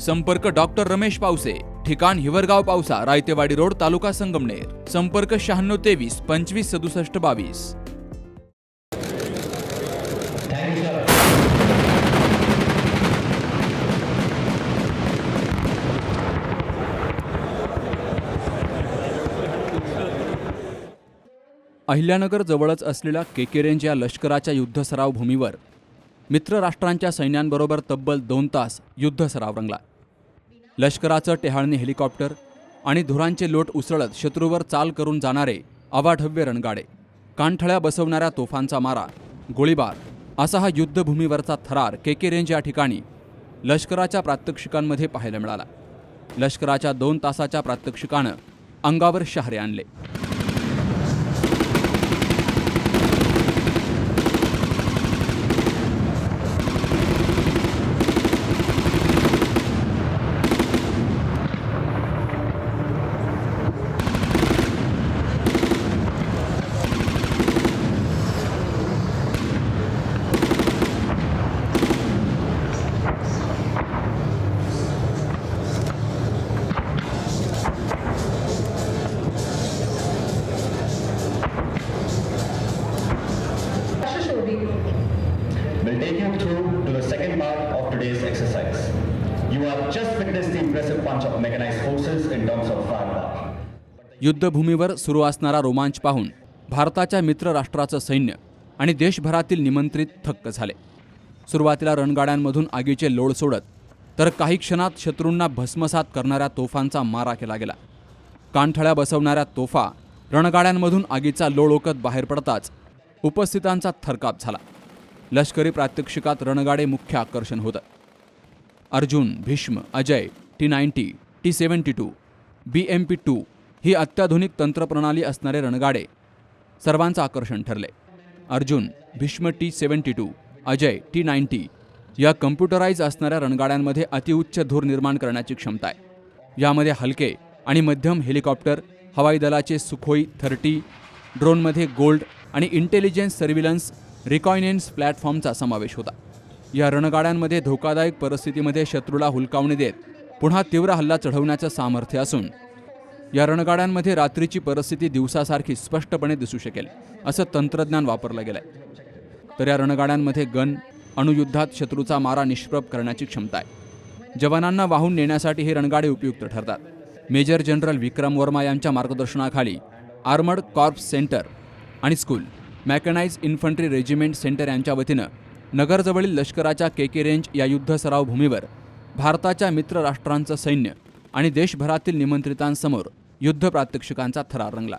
संपर्क डॉक्टर रमेश पावसे ठिकाण हिवरगाव पावसा रायतेवाडी रोड तालुका संगमनेर. संपर्क शहाण्णव तेवीस पंचवीस सदुसष्ट बावीस. अहिल्यानगर जवळच असलेल्या केके रेंज या लष्कराच्या युद्ध सराव भूमीवर मित्र राष्ट्रांच्या सैन्यांबरोबर तब्बल दोन तास युद्ध सराव रंगला. लष्कराचं टेहाळणी हेलिकॉप्टर आणि धुरांचे लोट उसळत शत्रूवर चाल करून जाणारे अवाढव्य रणगाडे कानठळ्या बसवणाऱ्या तोफांचा मारा गोळीबार असा हा युद्धभूमीवरचा थरार केके रेंज या ठिकाणी लष्कराच्या प्रात्यक्षिकांमध्ये पाहायला मिळाला. लष्कराच्या दोन तासाच्या प्रात्यक्षिकानं अंगावर शहारे आणले. Tremendously impressive punch of mechanized forces in terms of firepower. युद्धभूमीवर सुरू असणारा रोमांच पाहून भारताच्या मित्र राष्ट्राचं सैन्य आणि देशभरातील निमंत्रित थक्क झाले. सुरुवातीला रणगाड्यांमधून आगीचे लोळ सोडत तर काही क्षणात शत्रूंना भस्मसात करणाऱ्या तोफांचा मारा केला गेला. कानठळ्या बसवणाऱ्या तोफा रणगाड्यांमधून आगीचा लोळ ओकत बाहेर पडताच उपस्थितांचा थरकाप झाला. लष्करी प्रात्यक्षिकात रणगाडे मुख्य आकर्षण होतं. Arjun Bhishma Ajay T ninety T seventy two B M P two ही अत्याधुनिक तंत्रप्रणाली असणारे रणगाडे सर्वांचं आकर्षण ठरले. Arjun Bhishma T seventy two Ajay T ninety या कम्प्युटराईज असणाऱ्या रणगाड्यांमध्ये अतिउच्च धूर निर्माण करण्याची क्षमता आहे. यामध्ये हलके आणि मध्यम हेलिकॉप्टर हवाई दलाचे सुखोई थर्टी ड्रोनमध्ये गोल्ड आणि इंटेलिजन्स सर्व्हिलन्स रिकॉयनेन्स प्लॅटफॉर्मचा समावेश होता. या रणगाड्यांमध्ये धोकादायक परिस्थितीमध्ये शत्रूला हुलकावणी देत पुन्हा तीव्र हल्ला चढवण्याचं सामर्थ्य असून या रणगाड्यांमध्ये रात्रीची परिस्थिती दिवसासारखी स्पष्टपणे दिसू शकेल असं तंत्रज्ञान वापरलं गेलंय. तर या रणगाड्यांमध्ये गन अणुयुद्धात शत्रूचा मारा निष्प्रभ करण्याची क्षमता आहे. जवानांना वाहून नेण्यासाठी हे रणगाडे उपयुक्त ठरतात. मेजर जनरल विक्रम वर्मा यांच्या मार्गदर्शनाखाली आर्मर्ड कॉर्प्स सेंटर आणि school mechanised infantry regiment centre यांच्या वतीनं नगरजवळील लष्कराच्या के के रेंज या युद्ध सराव भूमीवर भारताच्या मित्र राष्ट्रांचं सैन्य आणि देशभरातील निमंत्रितांसमोर युद्ध प्रात्यक्षिकांचा थरार रंगला.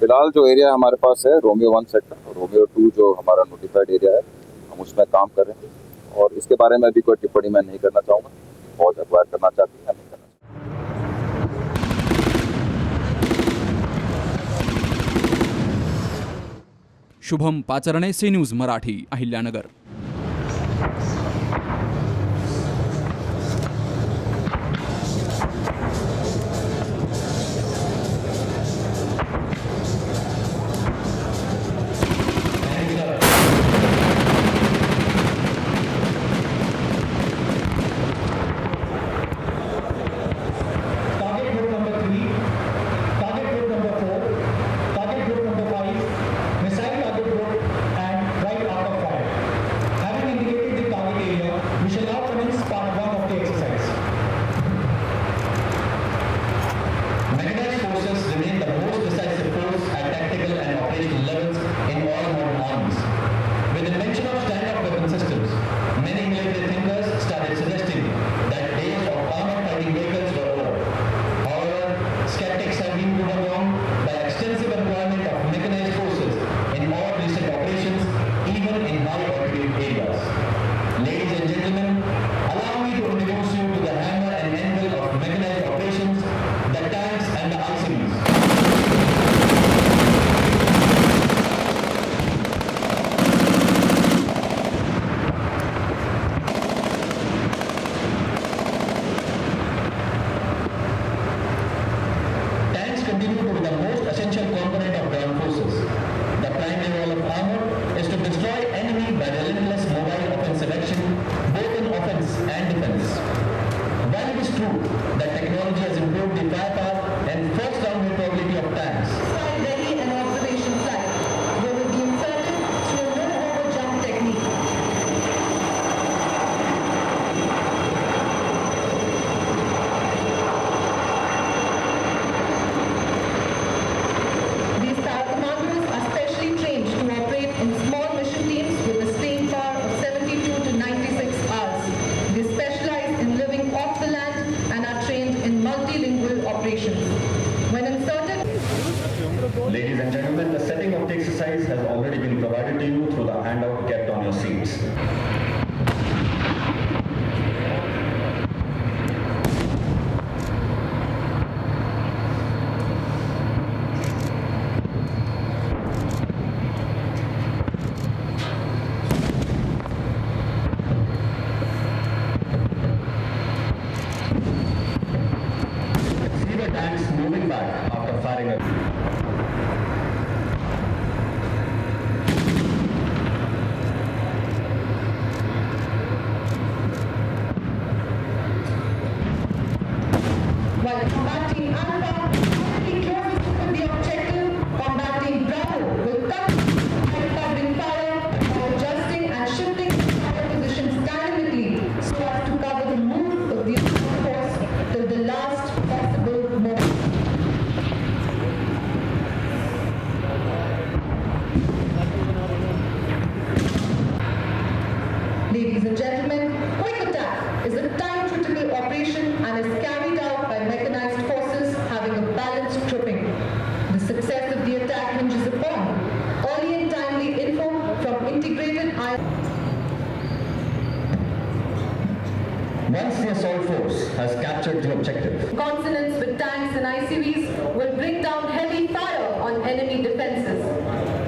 फिलहाल जो एरिया हमारे पास है रोमियो वन सेक्टर और रोमियो टू जो हमारा नोटिफाइड एरिया है हम उसमें काम कर। रहे हैं और इसके बारे में अभी कोई टिप्पणी मैं नहीं करना चाहूँगा। बहुत अखबार करना चाहती है शुभम पाचरणे, से news Marathi, Ahilyanagar. Force has captured the objective. Consonance with tanks and ICVs will bring down heavy fire on enemy defenses.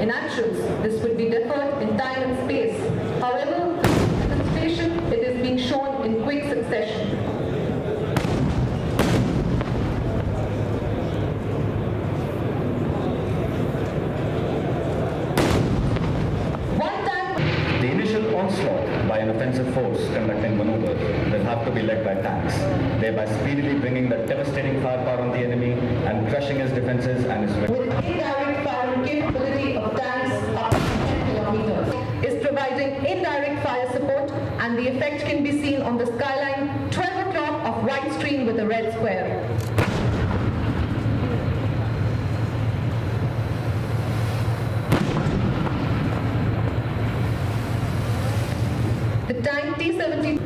In actions, this would be deferred in time and space. However, for demonstration, it is being shown in quick succession. One tank The initial onslaught by an offensive force conducting maneuver will have to be led by tanks, thereby speedily bringing the devastating firepower on the enemy and crushing his defenses and his with indirect firing capability of tanks up to 10 kilometers is providing indirect fire support and the effect can be seen on the skyline 12 o'clock of white stream with a red square. Seventeen.